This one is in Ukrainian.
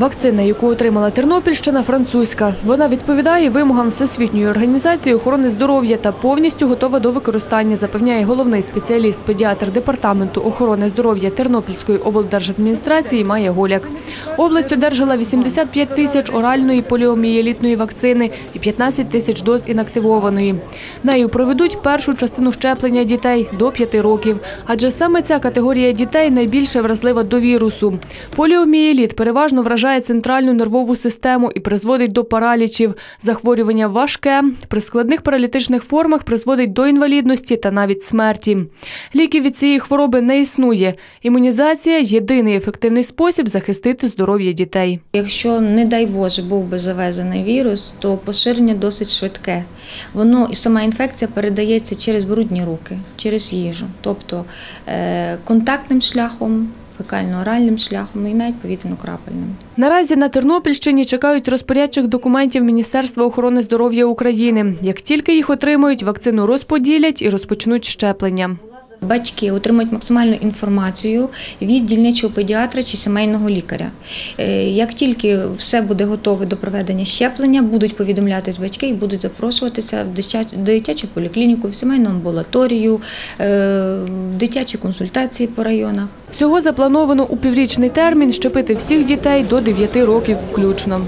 Вакцина, яку отримала Тернопільщина, французька. Вона відповідає вимогам Всесвітньої організації охорони здоров'я та повністю готова до використання, запевняє головний спеціаліст-педіатр департаменту охорони здоров'я Тернопільської облдержадміністрації Майя Голяк. Область одержала 85 тисяч оральної поліомієлітної вакцини і 15 тисяч доз інактивованої. Нею проведуть першу частину щеплення дітей до 5 років, адже саме ця категорія дітей найбільше вразлива до вірусу. Поліомієліт переважно вражає центральну нервову систему і призводить до паралічів. Захворювання важке, при складних паралітичних формах призводить до інвалідності та навіть смерті. Ліків від цієї хвороби не існує. Імунізація єдиний ефективний спосіб захистити здоров'я дітей. Якщо, не дай Боже, був би завезений вірус, то поширення досить швидке. Воно і сама інфекція передається через брудні руки, через їжу, тобто е, контактним шляхом, фекально-оральним шляхом і навіть повітряно-крапельним. Наразі на Тернопільщині чекають розпорядчих документів Міністерства охорони здоров'я України. Як тільки їх отримають, вакцину розподілять і розпочнуть щеплення. Батьки отримують максимальну інформацію від дільничого педіатра чи сімейного лікаря. Е, Як тільки все буде готове до проведення щеплення, будуть повідомлятись батьки і будуть запрошуватися в дитя- дитячу поліклініку, в сімейну амбулаторію, е, дитячі консультації по районах. Всього заплановано у піврічний термін щепити всіх дітей до 9 років включно.